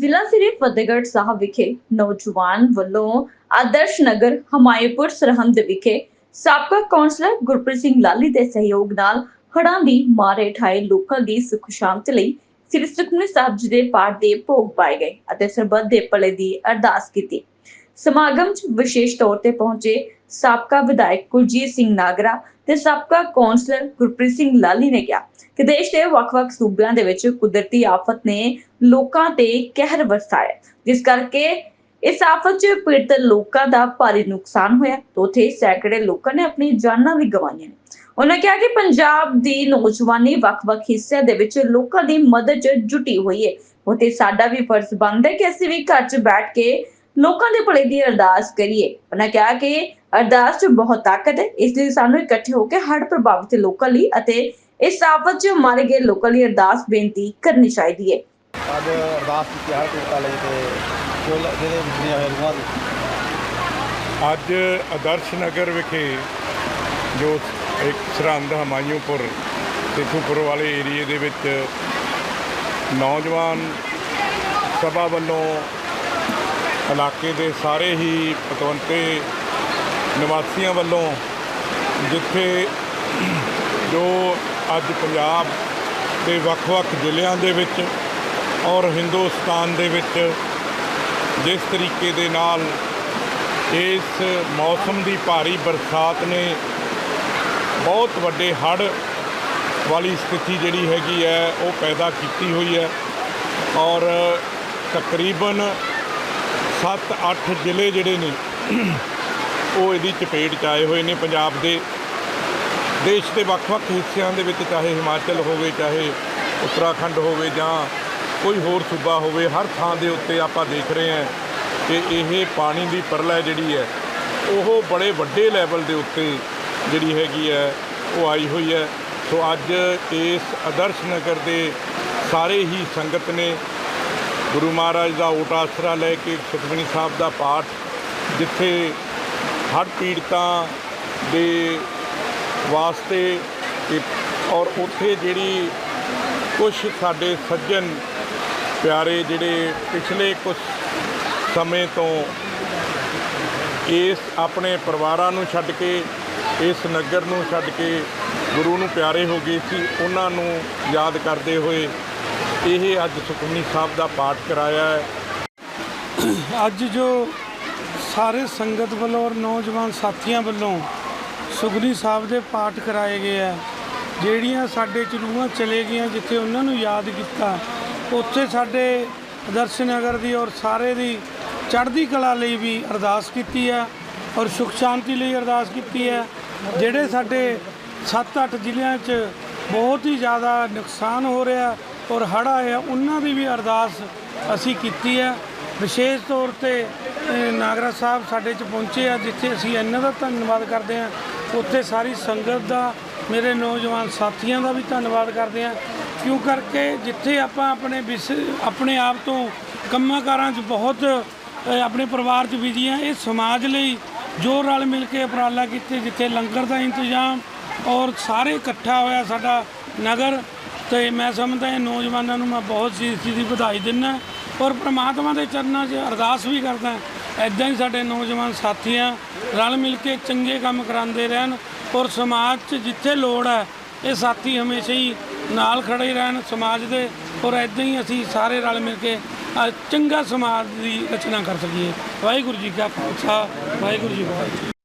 ਜ਼ਿਲ੍ਹਾ ਸ੍ਰੀ ਫਤਿਹਗੜ੍ਹ ਸਾਹਿਬ ਵਿਖੇ ਨੌਜਵਾਨ ਵੱਲੋਂ ਆਦਰਸ਼ ਨਗਰ ਹਮਾਇਪੁਰ ਸਰਹੰਦ ਵਿਖੇ ਸਾਬਕਾ ਕੌਂਸਲਰ ਗੁਰਪ੍ਰੀਤ ਸਿੰਘ ਲਾਲੀ ਦੇ ਸਹਿਯੋਗ ਨਾਲ ਹੜ੍ਹਾਂ ਦੀ ਮਾਰੇ ਠਾਏ ਲੋਕਾਂ ਦੀ ਸੁਖ ਸ਼ਾਂਤੀ ਲਈ ਸ੍ਰੀ ਸੁਖਮਨੀ ਸਾਹਿਬ ਜੀ ਦੇ ਪਾਠ ਦੇ ਭੋਗ ਪਾਏ ਗਏ ਅਤੇ ਸਰਬੱਤ ਦੇ ਭਲੇ ਦੀ ਅਰਦਾਸ ਕੀਤੀ। ਸਮਾਗਮ 'ਚ ਵਿਸ਼ੇਸ਼ ਤੌਰ ਤੇ ਪਹੁੰਚੇ ਸਾਬਕਾ ਵਿਧਾਇਕ ਕੁਲਜੀਤ ਸਿੰਘ ਨਾਗਰਾ ਤੇ ਸਾਬਕਾ ਕੌਂਸਲਰ ਗੁਰਪ੍ਰੀਤ ਸਿੰਘ ਲਾਲੀ ਨੇ ਕਿਹਾ ਕਿ ਦੇਸ਼ ਦੇ ਵੱਖ-ਵੱਖ ਸੂਬਿਆਂ ਦੇ ਵਿੱਚ ਕੁਦਰਤੀ ਆਫਤ ਨੇ ਲੋਕਾਂ ਤੇ ਕਹਿਰ ਵਰਸਾਇਆ, ਜਿਸ ਕਰਕੇ ਇਸ ਆਫਤ 'ਚ ਪੀੜਤ ਲੋਕਾਂ ਦਾ ਭਾਰੀ ਨੁਕਸਾਨ ਹੋਇਆ ਤੇ ਉੱਥੇ ਸੈਂਕੜੇ ਲੋਕਾਂ ਨੇ ਆਪਣੀ ਜਾਨਾਂ ਵੀ ਗਵਾਈਆਂ ਨੇ। ਉਹਨਾਂ ਕਿਹਾ ਕਿ ਪੰਜਾਬ ਦੀ ਨੌਜਵਾਨੀ ਵੱਖ-ਵੱਖ ਹਿੱਸਿਆਂ ਦੇ ਵਿੱਚ ਲੋਕਾਂ ਦੀ ਮਦਦ 'ਚ ਜੁਟੀ ਹੋਈ ਹੈ। ਉਤੇ ਸਾਡਾ ਵੀ ਫਰਜ਼ ਬਣਦਾ ਹੈ ਕਿ ਅਸੀਂ ਵੀ ਘਰ 'ਚ ਬੈਠ ਕੇ ਲੋਕਾਂ ਦੇ ਭਲੇ ਦੀ ਅਰਦਾਸ ਕਰੀਏ। ਉਹਨਾਂ ਕਿਹਾ ਕਿ ਅਰਦਾਸ 'ਚ ਬਹੁਤ ਤਾਕਤ ਹੈ। ਇਸ ਲਈ ਸਾਨੂੰ ਇਕੱਠੇ ਹੋ ਕੇ ਹੜ੍ਹ ਪ੍ਰਭਾਵਿਤ ਲੋਕਾਂ ਲਈ ਅਤੇ ਇਸ ਆਫਤ 'ਚ ਮਾਰੇ ਗਏ ਲੋਕਾਂ ਲਈ ਅਰਦਾਸ ਬੇਨਤੀ ਕਰਨੀ ਚਾਹੀਦੀ ਹੈ। ਅੱਜ ਅਰਦਾਸ ਕੀਤੀ ਹਰ ਪੀੜਤਾ ਲਈ ਤੇ ਜੋ ਲ- ਜਿਹਦੇ ਵਿਛੜੀਆਂ ਹੋਏ ਰੂਹਾਂ ਦੀ। ਅੱਜ ਆਦਰਸ਼ ਨਗਰ ਵਿਖੇ ਜੋ ਇੱਕ ਸਰਹੰਦ ਹਮਾਇੂਪੁਰ ਤੇਖੂਪੁਰ ਵਾਲੇ ਏਰੀਏ ਦੇ ਵਿੱਚ ਨੌਜਵਾਨ ਸਭਾ ਵੱਲੋਂ ਇਲਾਕੇ ਦੇ ਸਾਰੇ ਹੀ ਪਤਵੰਤੇ ਨਿਵਾਸੀਆਂ ਵੱਲੋਂ ਜਿੱਥੇ ਜੋ ਅੱਜ ਪੰਜਾਬ ਦੇ ਵੱਖ-ਵੱਖ ਜ਼ਿਲ੍ਹਿਆਂ ਦੇ ਵਿੱਚ ਔਰ ਹਿੰਦੁਸਤਾਨ ਦੇ ਵਿੱਚ ਜਿਸ ਤਰੀਕੇ ਦੇ ਨਾਲ ਇਸ ਮੌਸਮ ਦੀ ਭਾਰੀ ਬਰਸਾਤ ਨੇ ਬਹੁਤ ਵੱਡੇ ਹੜ੍ਹ ਵਾਲੀ ਸਥਿਤੀ ਜਿਹੜੀ ਹੈਗੀ ਹੈ, ਉਹ ਪੈਦਾ ਕੀਤੀ ਹੋਈ ਹੈ ਔਰ ਤਕਰੀਬਨ 7-8 ਜ਼ਿਲ੍ਹੇ ਜਿਹੜੇ ਨੇ ਉਹ ਇਹਦੀ ਚਪੇਟ 'ਚ ਆਏ ਹੋਏ ਨੇ ਪੰਜਾਬ ਦੇ ਦੇਸ਼ ਦੇ ਵੱਖ-ਵੱਖ ਹਿੱਸਿਆਂ ਦੇ ਵਿੱਚ, ਚਾਹੇ ਹਿਮਾਚਲ ਹੋਵੇ, ਚਾਹੇ ਉੱਤਰਾਖੰਡ ਹੋਵੇ ਜਾਂ ਕੋਈ ਹੋਰ ਸੂਬਾ ਹੋਵੇ, ਹਰ ਥਾਂ ਦੇ ਉੱਤੇ ਆਪਾਂ ਦੇਖ ਰਹੇ ਹਾਂ ਕਿ ਇਹ ਪਾਣੀ ਦੀ ਪਰਲਾ ਜਿਹੜੀ ਹੈ, ਉਹ ਬੜੇ ਵੱਡੇ ਲੈਵਲ ਦੇ ਉੱਤੇ ਜਿਹੜੀ ਹੈਗੀ ਹੈ, ਉਹ ਆਈ ਹੋਈ ਹੈ। ਸੋ ਅੱਜ ਇਸ ਆਦਰਸ਼ ਨਗਰ ਦੇ ਸਾਰੇ ਹੀ ਸੰਗਤ ਨੇ ਗੁਰੂ ਮਹਾਰਾਜ ਦਾ ਓਟ ਆਸਰਾ ਲੈ ਕੇ ਸੁਖਮਨੀ ਸਾਹਿਬ ਦਾ ਪਾਠ, ਜਿੱਥੇ ਹੜ੍ਹ ਪੀੜਤਾਂ ਦੇ ਵਾਸਤੇ ਔਰ ਉੱਥੇ ਜਿਹੜੀ ਕੁਝ ਸਾਡੇ ਸੱਜਣ ਪਿਆਰੇ ਜਿਹੜੇ ਪਿਛਲੇ ਕੁਝ ਸਮੇਂ ਤੋਂ ਇਸ ਆਪਣੇ ਪਰਿਵਾਰਾਂ ਨੂੰ ਛੱਡ ਕੇ, ਇਸ ਨਗਰ ਨੂੰ ਛੱਡ ਕੇ ਗੁਰੂ ਨੂੰ ਪਿਆਰੇ ਹੋ ਗਏ ਸੀ, ਉਹਨਾਂ ਨੂੰ ਯਾਦ ਕਰਦੇ ਹੋਏ ਇਹ ਅੱਜ ਸੁਖਮਨੀ ਸਾਹਿਬ ਦਾ ਪਾਠ ਕਰਾਇਆ ਹੈ। ਅੱਜ ਜੋ ਸਾਰੇ ਸੰਗਤ ਵੱਲੋਂ ਔਰ ਨੌਜਵਾਨ ਸਾਥੀਆਂ ਵੱਲੋਂ ਸੁਖਨੀ ਸਾਹਿਬ ਦੇ ਪਾਠ ਕਰਾਏ ਗਏ ਆ। ਜਿਹੜੀਆਂ ਸਾਡੇ ਚ ਚਲੇ ਗਈਆਂ ਜਿੱਥੇ ਉਹਨਾਂ ਨੂੰ ਯਾਦ ਕੀਤਾ, ਉੱਥੇ ਸਾਡੇ ਦਰਸ਼ਨ ਨਗਰ ਦੀ ਔਰ ਸਾਰੇ ਦੀ ਚੜ੍ਹਦੀ ਕਲਾ ਲਈ ਵੀ ਅਰਦਾਸ ਕੀਤੀ ਹੈ ਔਰ ਸੁਖ ਸ਼ਾਂਤੀ ਲਈ ਅਰਦਾਸ ਕੀਤੀ ਹੈ ਜਿਹੜੇ ਸਾਡੇ 7-8 ਜ਼ਿਲ੍ਹਿਆਂ 'ਚ ਬਹੁਤ ਹੀ ਜ਼ਿਆਦਾ ਨੁਕਸਾਨ ਹੋ ਰਿਹਾ ਔਰ ਹੜ੍ਹ ਆਇਆ, ਉਹਨਾਂ ਦੀ ਵੀ ਅਰਦਾਸ ਅਸੀਂ ਕੀਤੀ ਹੈ ਵਿਸ਼ੇਸ਼ ਤੌਰ ਤੇ ਨਾਗਰਾ ਸਾਹਿਬ ਸਾਡੇ ਚ ਪਹੁੰਚੇ ਆ, ਜਿੱਥੇ ਅਸੀਂ ਇਹਨਾਂ ਦਾ ਧੰਨਵਾਦ ਕਰਦੇ ਹਾਂ ਉੱਥੇ ਸਾਰੀ ਸੰਗਤ ਦਾ, ਮੇਰੇ ਨੌਜਵਾਨ ਸਾਥੀਆਂ ਦਾ ਵੀ ਧੰਨਵਾਦ ਕਰਦੇ ਹਾਂ ਕਿਉਂ ਕਰਕੇ? ਜਿੱਥੇ ਆਪਾਂ ਆਪਣੇ ਵਿਸ- ਆਪਣੇ ਆਪ ਤੋਂ ਕੰਮਾਂ ਕਾਰਾਂ 'ਚ ਬਹੁਤ ਆਪਣੇ ਪਰਿਵਾਰ 'ਚ ਬਿਜ਼ੀ ਆ, ਇਹ ਸਮਾਜ ਲਈ ਜੋ ਰਲ ਮਿਲ ਕੇ ਉਪਰਾਲਾ ਕੀਤੇ, ਜਿੱਥੇ ਲੰਗਰ ਦਾ ਇੰਤਜ਼ਾਮ ਔਰ ਸਾਰੇ ਇਕੱਠਾ ਹੋਇਆ ਸਾਡਾ ਨਗਰ। ਤੇ ਮੈਂ ਸਮਝਦਾ ਇਹ ਨੌਜਵਾਨਾਂ ਨੂੰ ਮੈਂ ਬਹੁਤ ਚੀਜ਼ ਦੀ ਵਧਾਈ ਦਿੰਦਾ। ਔਰ ਪ੍ਰਮਾਤਮਾ ਦੇ ਚਰਨਾਂ 'ਚ ਅਰਦਾਸ ਵੀ ਕਰਦਾ ਐਦਾਂ ਹੀ ਸਾਡੇ ਨੌਜਵਾਨ ਸਾਥੀਆਂ ਰਲ ਮਿਲ ਕੇ ਚੰਗੇ ਕੰਮ ਕਰਾਉਂਦੇ ਰਹਿਣ ਔਰ ਸਮਾਜ 'ਚ ਜਿੱਥੇ ਲੋੜ ਹੈ, ਇਹ ਸਾਥੀ ਹਮੇਸ਼ਾ ਹੀ ਨਾਲ ਖੜੇ ਰਹਿਣ ਸਮਾਜ ਦੇ ਔਰ ਐਦਾਂ ਹੀ ਅਸੀਂ ਸਾਰੇ ਰਲ ਮਿਲ ਕੇ ਚੰਗਾ ਸਮਾਜ ਦੀ ਰਚਨਾ ਕਰ ਸਕੀਏ। ਵਾਹਿਗੁਰੂ ਜੀ ਕਾ ਖਾਲਸਾ, ਵਾਹਿਗੁਰੂ ਜੀ ਕੀ ਫਤਿਹ।